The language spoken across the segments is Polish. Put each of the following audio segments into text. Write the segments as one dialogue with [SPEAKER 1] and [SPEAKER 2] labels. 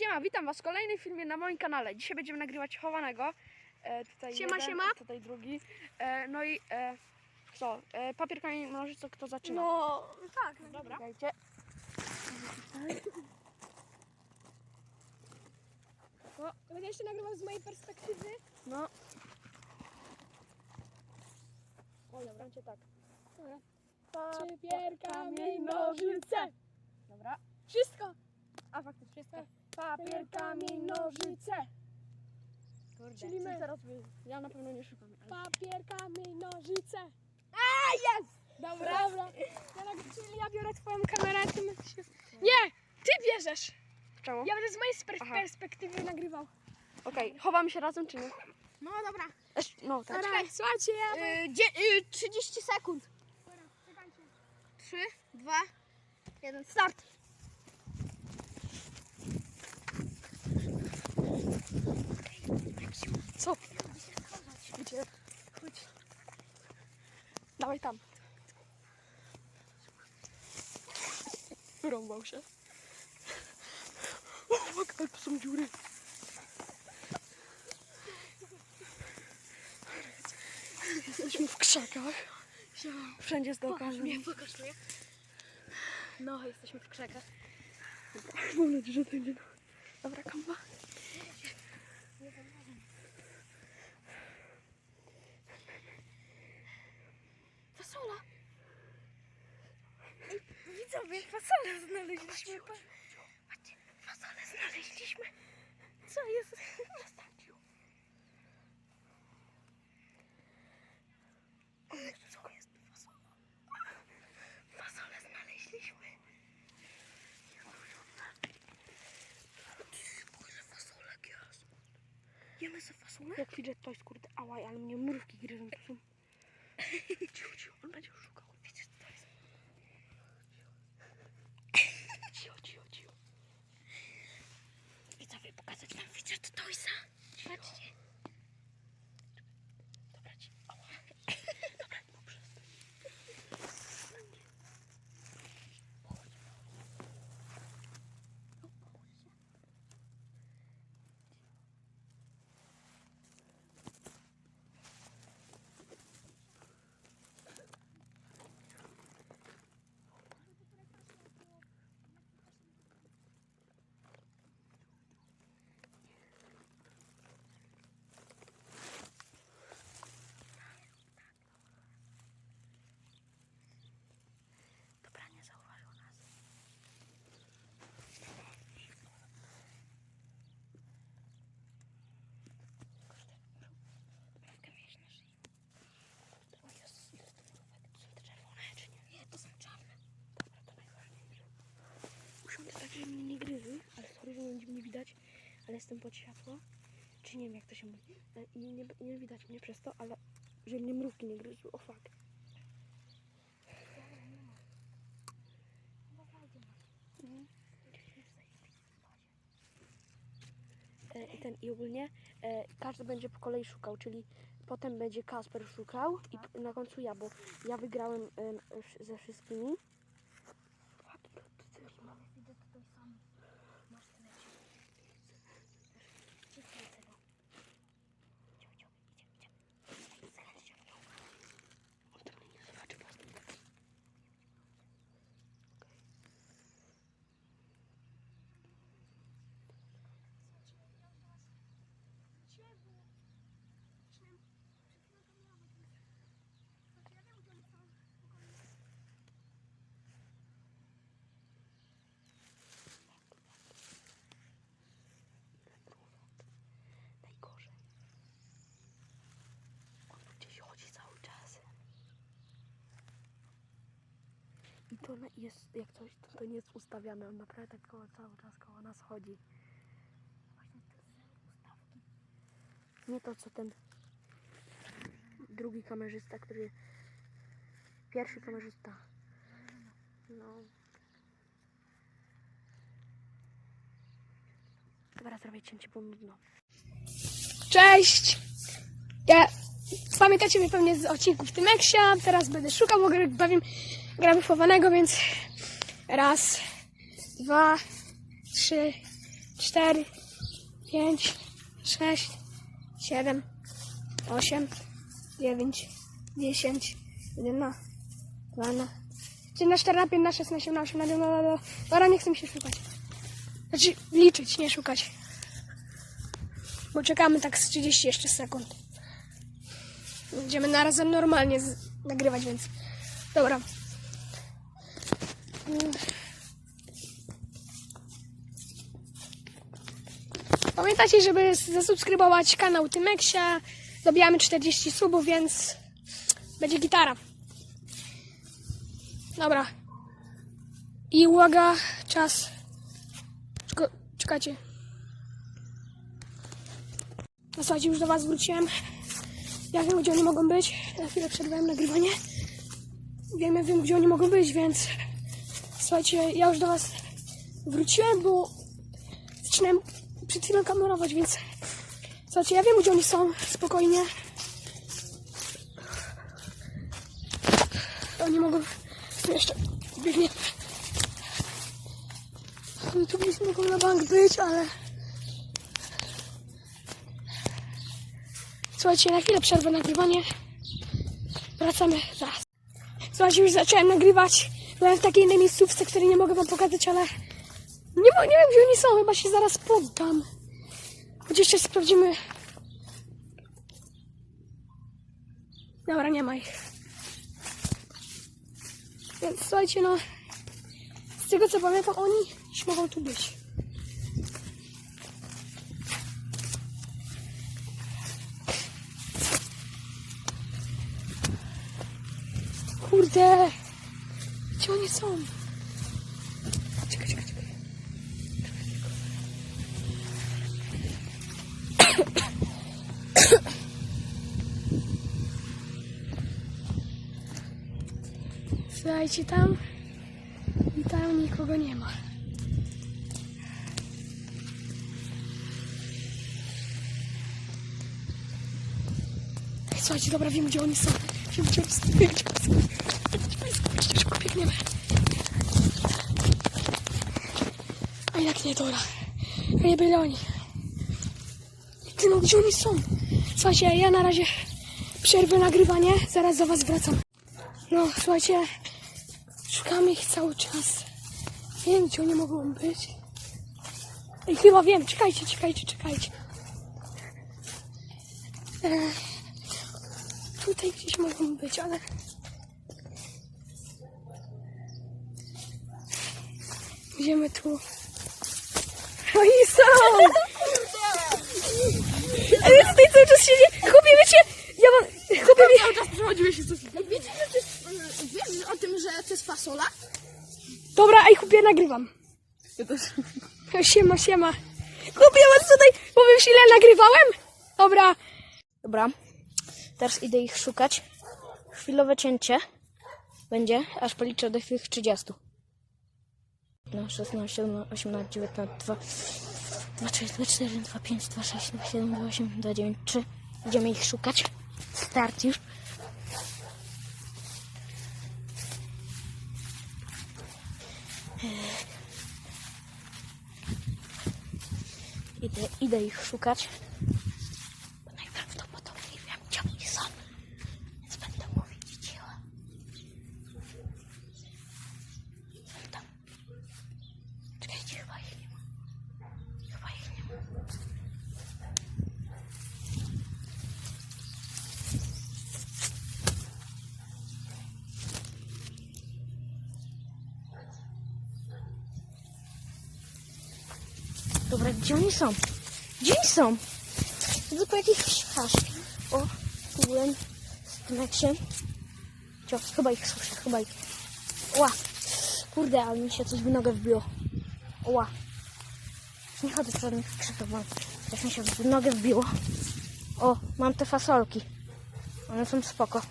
[SPEAKER 1] Siema, witam was w kolejnym filmie na moim kanale. Dzisiaj będziemy nagrywać chowanego. E, tutaj
[SPEAKER 2] Siema,
[SPEAKER 1] jeden,
[SPEAKER 2] siema.
[SPEAKER 1] Tutaj drugi. E, no i e, co? E, papier, kamień, nożyce, kto zaczyna?
[SPEAKER 2] No, tak.
[SPEAKER 1] Dobra. Czekajcie.
[SPEAKER 2] No, będę jeszcze nagrywał z mojej perspektywy.
[SPEAKER 1] No,
[SPEAKER 2] O, dobra.
[SPEAKER 1] cię tak.
[SPEAKER 2] Dobra.
[SPEAKER 1] Pa,
[SPEAKER 2] Papier, kamień,
[SPEAKER 1] kamień,
[SPEAKER 2] nożyce.
[SPEAKER 1] Dobra.
[SPEAKER 2] Wszystko.
[SPEAKER 1] A faktycznie wszystko.
[SPEAKER 2] Papier, kamień, nożyce.
[SPEAKER 1] Kurde.
[SPEAKER 2] Czyli my.
[SPEAKER 1] teraz wy... Ja na pewno nie szukam. Ale...
[SPEAKER 2] Papier, kamień, nożyce. A, jest! Dobra. Dobra. Ja, czyli ja biorę twoją kamerę, a ty będziesz się... Nie! Ty bierzesz!
[SPEAKER 1] Czemu?
[SPEAKER 2] Ja będę z mojej sper-
[SPEAKER 1] Aha.
[SPEAKER 2] perspektywy nagrywał.
[SPEAKER 1] Okej, chowamy się razem czy nie?
[SPEAKER 2] No dobra.
[SPEAKER 1] Esz, no, tak.
[SPEAKER 2] Czekaj, słuchajcie, ja...
[SPEAKER 3] Y, 30 sekund.
[SPEAKER 2] Dobra, czekajcie.
[SPEAKER 3] 3, 2, 1, start.
[SPEAKER 1] Co? Gdzie? Chodź. Dawaj tam. Wyrąbał się. O, fuck, ale tu są dziury. Jesteśmy w krzakach. Wszędzie jest dookoła.
[SPEAKER 3] Nie, mnie. No, jesteśmy w krzakach.
[SPEAKER 1] Mam nadzieję, że to będzie... Dobra, kamba.
[SPEAKER 3] Fasola. Widzowie, fasolę znaleźliśmy. Patrzcie, fasolę znaleźliśmy. Co jest? Jest? Fasolę znaleźliśmy. Boże, fasolek jest. Jemy sobie fasolę?
[SPEAKER 1] Jak fidget toys, kurde, ałaj, ale mnie mrówki gryzą, to są... Cicho, cicho, on będzie szukał.
[SPEAKER 3] Widzisz, to jest
[SPEAKER 1] Cicho, cicho, cicho.
[SPEAKER 3] Widzowie, pokazać wam Toysa. Patrzcie.
[SPEAKER 1] Dobra, ci... Ała. Dobra, no przestań.
[SPEAKER 3] Dobra, nie zauważył nas. Prawkę mieć na szyi.
[SPEAKER 1] To jest... Ile to mrówek? To są te czerwone, czy nie?
[SPEAKER 3] Nie, to są czarne.
[SPEAKER 1] Dobra, to najważniejsze. Usiądę tak, żeby mnie nie gryzły, ale sorry, że nie będzie mnie widać, ale jestem pod światło. Czy nie wiem, jak to się mówi. E, I nie, nie widać mnie przez to, ale żeby mnie mrówki nie gryzły. O fuck. Mhm. E, I ten, i ogólnie e, każdy będzie po kolei szukał, czyli potem będzie Kasper szukał i na końcu ja, bo ja wygrałem em, wsz- ze wszystkimi. Fuck, ile tu celi mam?
[SPEAKER 3] Widzę tutaj sam. Masz tyle Gdzie jest tego? Cicho, cicho, idziemy, idziemy. Zaraz się wciąga.
[SPEAKER 1] On tego nie zobaczy po prostu. Najgorzej. On tu gdzieś chodzi cały czas. I to jest, jak coś, to, to nie jest ustawiane. On naprawdę tak koło, cały czas koło nas chodzi.
[SPEAKER 3] Właśnie te ustawki.
[SPEAKER 1] Nie to, co ten drugi kamerzysta, który... Pierwszy kamerzysta. No. Dobra, zrobię cięcie, bo nudno.
[SPEAKER 2] Cześć! Ja... Pamiętacie mnie pewnie z odcinków Tymeksia, teraz będę szukał, bo bawim, gramy chowanego, więc raz, dwa, trzy, cztery, pięć, sześć, siedem, osiem, dziewięć, dziesięć, jedenaście, dwanaście, trzynaście, czternaście, piętnaście, szesnaście, siedemnaście, osiemnaście, dziewiętnaście, Dobra, nie chcę mi się szukać. Znaczy liczyć, nie szukać. Bo czekamy tak z 30 jeszcze sekund. Będziemy na razem normalnie nagrywać, więc dobra. Pamiętajcie, żeby zasubskrybować kanał Tymeksia. Dobijamy 40 subów, więc będzie gitara. Dobra. I uwaga, czas. Czeko- czekajcie. No słuchajcie, już do Was wróciłem. Ja wiem, gdzie oni mogą być. Na chwilę przerwałem nagrywanie. Wiemy, wiem, gdzie oni mogą być, więc słuchajcie, ja już do Was wróciłem, bo zaczynałem przed chwilą kamerować, więc słuchajcie, ja wiem, gdzie oni są, spokojnie. Oni mogą jeszcze biegnie. Oni tu gdzieś mogą na bank być, ale Słuchajcie, na chwilę przerwę nagrywanie. Wracamy zaraz. Słuchajcie, już zacząłem nagrywać. Byłem w takiej innej miejscówce, której nie mogę wam pokazać, ale nie, nie wiem, gdzie oni są. Chyba się zaraz poddam. Choć jeszcze sprawdzimy. Dobra, nie ma ich. Więc słuchajcie, no. Z tego co pamiętam, oni mogą tu być. Kurde! Gdzie oni są? Czekaj, czekaj, czekaj. Słuchajcie, tam i tam nikogo nie ma. Słuchajcie, dobra. Wiem gdzie oni są. Wiem gdzie oni są. Biegniemy. A jak nie, dobra. Nie byli oni. Ty no, gdzie oni są? Słuchajcie, ja na razie przerwę nagrywanie. Zaraz do was wracam. No, słuchajcie, szukamy ich cały czas. Wiem, gdzie oni mogą być. Ej, chyba wiem. Czekajcie, czekajcie, czekajcie. Eee, tutaj gdzieś mogą być, ale... Idziemy tu. Oni są! Ale tutaj cały czas siedzi. Chłopie, wiecie, ja mam... Chłopie, wie...
[SPEAKER 1] Cały czas przechodziłeś się coś. Wiecie, że wiesz o tym, że to jest fasola?
[SPEAKER 2] Dobra, ej, chłopie, nagrywam.
[SPEAKER 1] Ja też.
[SPEAKER 2] Siema, siema. Chłopie, was tutaj powiem ci, ile nagrywałem? Dobra.
[SPEAKER 4] Dobra, teraz idę ich szukać. Chwilowe cięcie będzie, aż policzę do tych 30. No, 16, 17, 18, 19, 2, 2, 3, 2, 4, 2, 5, 2, 6, 2, 7, 2, 8, 2, 9, 3. Idziemy ich szukać. Start już. Idę, idę ich szukać. Bo najprawdopodobniej wiem, gdzie oni są. Więc będę mówić cicho. Są tam. Czekajcie, chyba ich nie ma. Chyba ich nie ma. Dobra, gdzie oni są? Gdzie oni są? Widzę po jakichś haszach. O, byłem z Tymexiem. Cio, chyba ich słyszę, chyba ich. Ła, kurde, ale mi się coś w nogę wbiło. Ła. Nie chodzę w żadnych krzykach, mam. Coś mi się w nogę wbiło. O, mam te fasolki. One są spoko.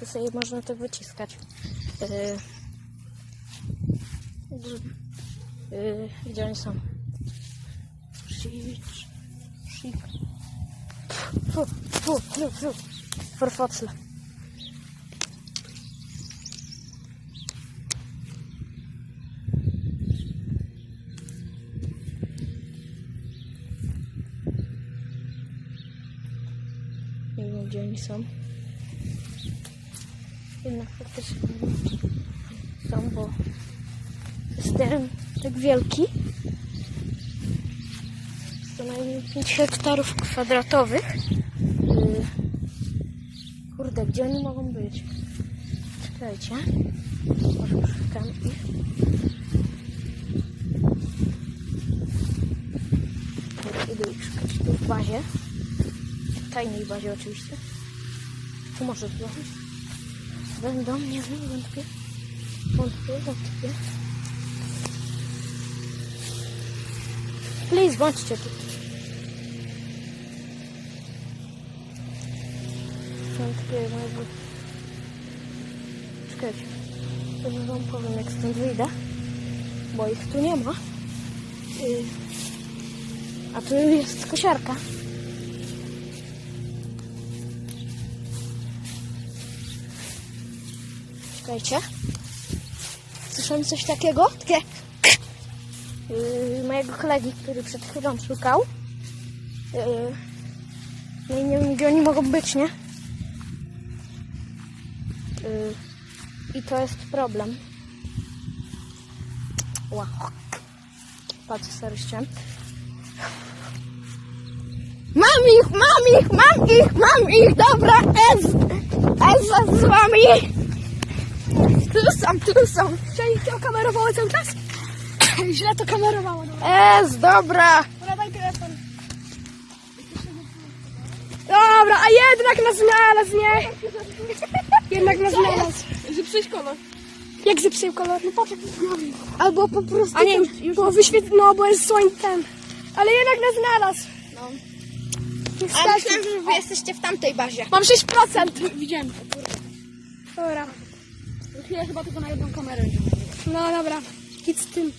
[SPEAKER 4] Tu sobie można to wyciskać. Yy. Yy, gdzie oni są? Szyk. Szyk. Fu, fu, fu, fu. Farfacle. Nie wiem gdzie oni są. Jednak faktycznie są, bo jest teren tak wielki. To najmniej 5 hektarów kwadratowych. Yy, Kurde, gdzie oni mogą być? Czekajcie. Może szukam ich. Idę ich szukać tu w bazie. W tajnej bazie oczywiście. Tu może być. Będą, nie wiem, wątpię. Wątpię, wątpię. Please, bądźcie Wątpię, jakby... Czekajcie. To wam powiem, jak stąd wyjdę. Bo ich tu nie ma. A tu jest kosiarka. Czekajcie. Słyszałem coś takiego? Takie... Yy, mojego kolegi, który przed chwilą szukał. Yy, no i nie wiem, gdzie oni mogą być, nie? I to jest problem. Wow. Patrz, starością. Mam ich, mam ich, mam ich, mam ich, dobra, Ez, Ez z wami. Tu są, tu są.
[SPEAKER 2] Czyli to kamerowało cały czas? Źle to kamerowało.
[SPEAKER 4] Ez, dobra.
[SPEAKER 2] Dobra, a jednak nas znalazł, nie? Jednak nas znalazł.
[SPEAKER 1] Zepsułeś kolor.
[SPEAKER 2] Jak zepsuł kolor? No patrz, jak Albo po prostu...
[SPEAKER 1] A nie,
[SPEAKER 2] ten-
[SPEAKER 1] już- już
[SPEAKER 2] bo wyświet... No, bo jest słońce ten. Ale jednak nas znalazł.
[SPEAKER 4] No.
[SPEAKER 2] Nie
[SPEAKER 4] A myślałem, że wy jesteście w tamtej bazie.
[SPEAKER 2] Mam 6%.
[SPEAKER 1] Widziałem to, kurde.
[SPEAKER 2] Dobra.
[SPEAKER 1] Ja chyba tylko na jedną kamerę.
[SPEAKER 2] No dobra, idź z tym.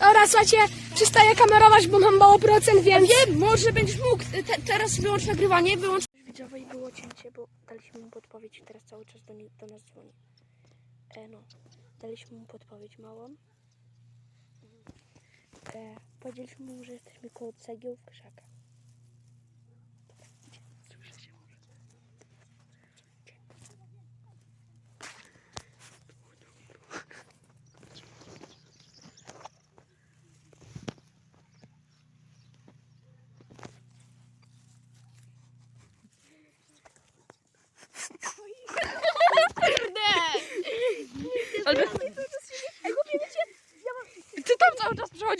[SPEAKER 2] Dobra, słuchajcie, przestaję kamerować, bo mam mało procent, więc...
[SPEAKER 1] Wiem, może będziesz mógł. Te, teraz wyłącz nagrywanie, wyłącz. Widzowie, było cięcie, bo daliśmy mu podpowiedź i teraz cały czas do, nie, do nas dzwoni. E, no, daliśmy mu podpowiedź małą. E, powiedzieliśmy mu, że jesteśmy koło cegieł w krzakach. Dobra, idzie, słyszę się może. Ale... Ty tam cały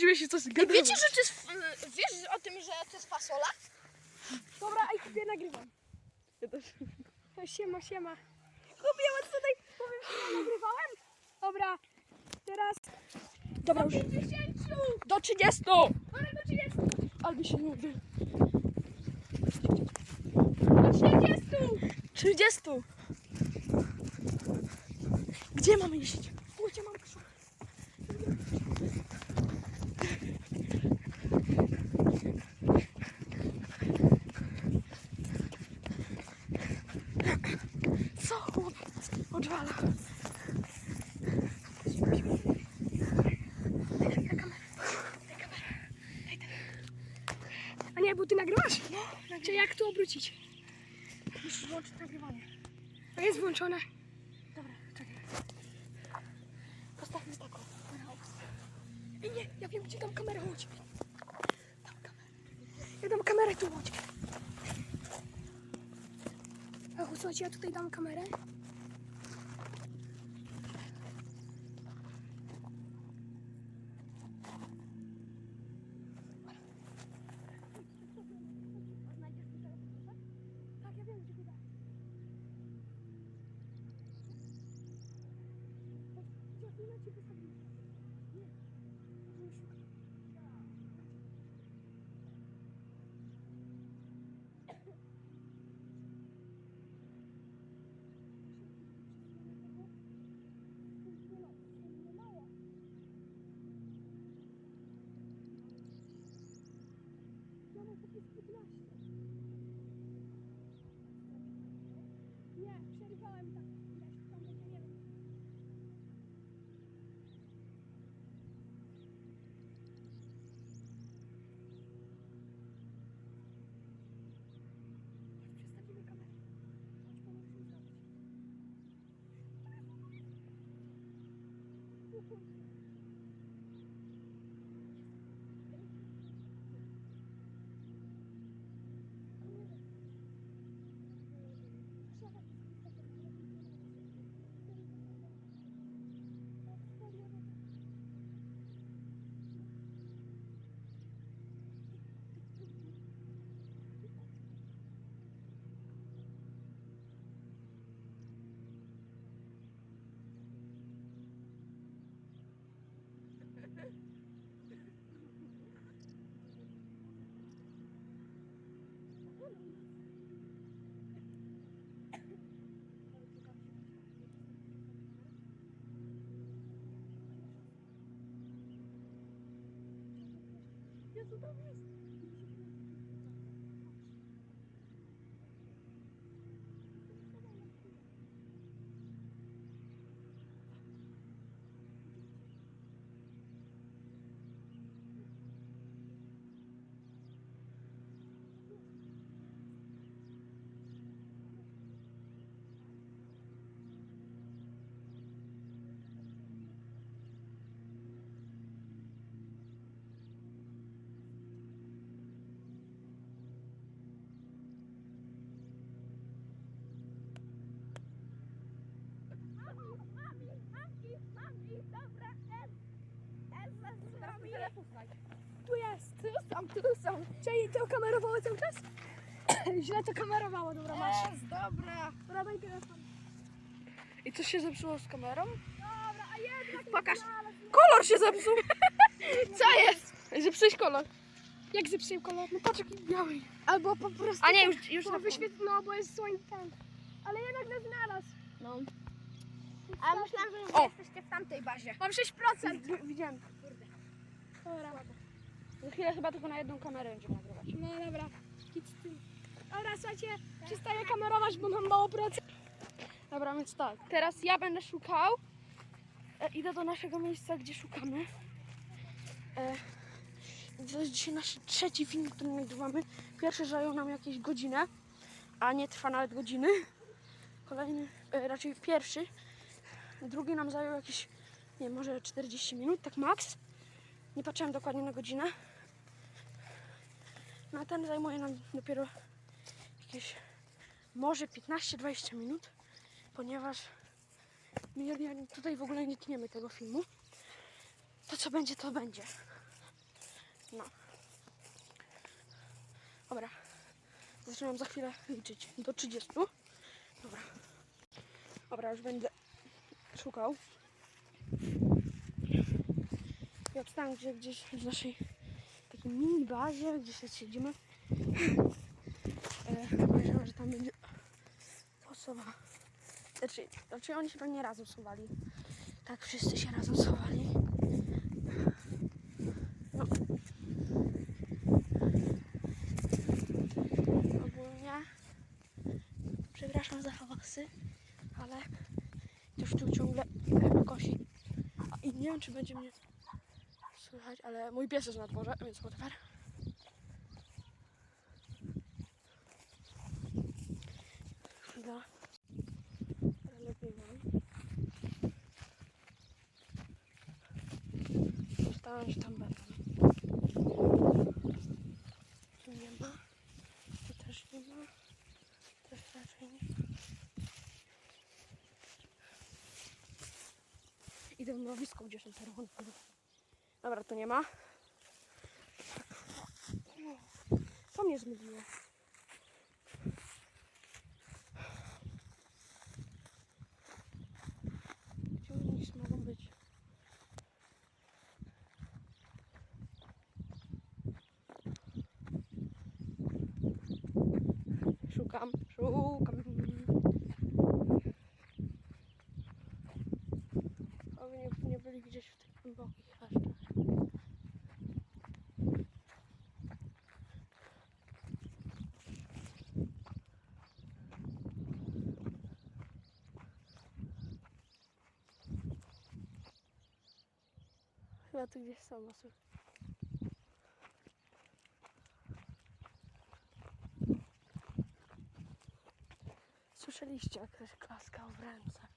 [SPEAKER 1] przechodziłeś i coś.
[SPEAKER 4] Wiecie, że to jest... Wiesz o tym, że to jest fasola?
[SPEAKER 2] Dobra, a ja nagrywam.
[SPEAKER 1] Ja też.
[SPEAKER 2] Siema, siema. Kupiłem was tutaj, powiem, że ja nagrywałem. Dobra, teraz... Dobra, już.
[SPEAKER 1] Do 30!
[SPEAKER 2] Ale do 30.
[SPEAKER 1] Albo się nie uda.
[SPEAKER 2] Do 30.
[SPEAKER 1] 30! Gdzie mamy iść?
[SPEAKER 2] Kurczę, mam krzak.
[SPEAKER 1] Co? chłop? Odwala.
[SPEAKER 2] A nie, bo ty nagrywasz? No. Czy jak tu obrócić?
[SPEAKER 1] Musisz włączyć nagrywanie.
[SPEAKER 2] To jest włączone.
[SPEAKER 1] Dobra, czekaj. Postawmy taką.
[SPEAKER 2] Ej, nie, ja wiem, gdzie dam kamerę, chodź. Dam kamerę. Ja dam kamerę tu, chodź. Ach, słuchajcie, ja tutaj dam kamerę. Nie, Thank you.
[SPEAKER 3] Tu są. Czyli to kamerowało cały czas? Źle to kamerowało, dobra, masz.
[SPEAKER 2] Jest, dobra.
[SPEAKER 3] Dobra, daj telefon.
[SPEAKER 1] I coś się zepsuło z kamerą?
[SPEAKER 3] Dobra, a jednak
[SPEAKER 1] Pokaż. Kolor się zepsuł!
[SPEAKER 2] Co jest?
[SPEAKER 1] Zepsułeś kolor.
[SPEAKER 3] Jak zepsuł kolor?
[SPEAKER 1] No patrz jaki biały.
[SPEAKER 3] Albo po prostu...
[SPEAKER 1] A nie, już, już na
[SPEAKER 3] wyświetl... No, bo jest słońce ten. Ale jednak nas znalazł.
[SPEAKER 1] No.
[SPEAKER 2] A myślałam, że
[SPEAKER 1] O!
[SPEAKER 2] jesteście w tamtej bazie.
[SPEAKER 3] Mam 6%.
[SPEAKER 1] Widziałem.
[SPEAKER 3] Dobra.
[SPEAKER 1] Za chwilę chyba tylko na jedną kamerę będziemy nagrywać.
[SPEAKER 3] No dobra. Kit z tym. Dobra, słuchajcie, przestaję kamerować, bo mam mało pracy.
[SPEAKER 1] Dobra, więc tak. Teraz ja będę szukał. E, idę do naszego miejsca, gdzie szukamy. E, to jest dzisiaj nasz trzeci film, który nagrywamy. Pierwszy zajął nam jakieś godzinę, a nie trwa nawet godziny. Kolejny, e, raczej pierwszy. Drugi nam zajął jakieś, nie wiem, może 40 minut, tak max. Nie patrzyłem dokładnie na godzinę. No a ten zajmuje nam dopiero jakieś może 15-20 minut, ponieważ my tutaj w ogóle nie tniemy tego filmu. To co będzie, to będzie. No. Dobra. Zaczynam za chwilę liczyć do 30. Dobra. Dobra, już będę szukał. I obstałem gdzie, gdzieś w naszej mini bazie, gdzie się siedzimy. E, że tam będzie osoba. Znaczy, znaczy oni się pewnie razem schowali. Tak, wszyscy się razem schowali. No. Ogólnie przepraszam za hałasy, ale ktoś tu ciągle kosi. I nie wiem, czy będzie mnie słychać, ale mój pies jest na dworze, więc whatever. Chwila. Lepiej tam. Tu nie ma. Tu też nie ma. Też raczej nie ma. Idę w mrowisko, gdzie są czerwone kolory. Dobra, tu nie ma. Co mnie zmyliło? Chyba tu gdzieś są. Słyszeliście, jak ktoś klaskał w ręce.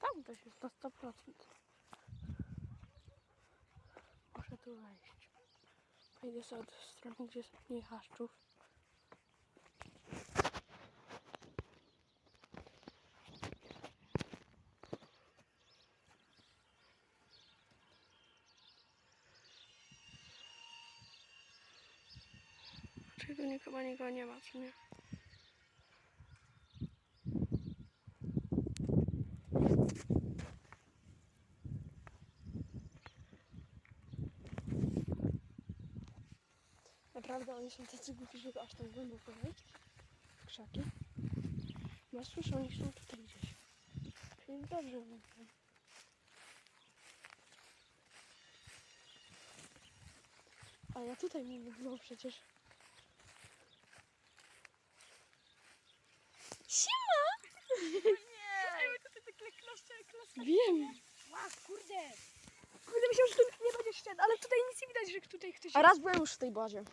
[SPEAKER 1] Tam ktoś jest na 100%. Muszę tu wejść. Pójdę sobie od strony, gdzie jest mniej haszczów. Czyli tu nie, chyba nikogo nie ma, co nie? Naprawdę oni są tacy głupi, żeby aż tak głęboko wejść w krzaki. Ja słyszę, oni są tutaj gdzieś. Czyli dobrze mówię. A ja tutaj nie było przecież. Wiem.
[SPEAKER 2] Kurde. Kurde, myślałem, że tu nie będzie ścian, ale tutaj nic nie widać, że tutaj ktoś
[SPEAKER 1] A raz byłem już w tej bazie.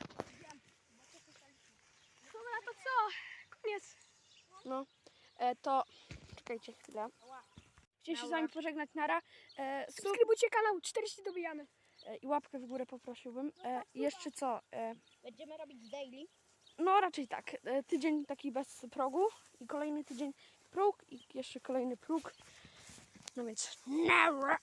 [SPEAKER 2] Dobra, to co? Koniec.
[SPEAKER 1] No, e, to czekajcie chwilę.
[SPEAKER 2] Chciałem się z wami pożegnać, nara. E, subskrybujcie kanał, 40 dobijamy.
[SPEAKER 1] E, I łapkę w górę poprosiłbym. E, i jeszcze co? E,
[SPEAKER 3] Będziemy robić daily.
[SPEAKER 1] No raczej tak. E, tydzień taki bez progu i kolejny tydzień próg i jeszcze kolejny próg. No więc. Nara.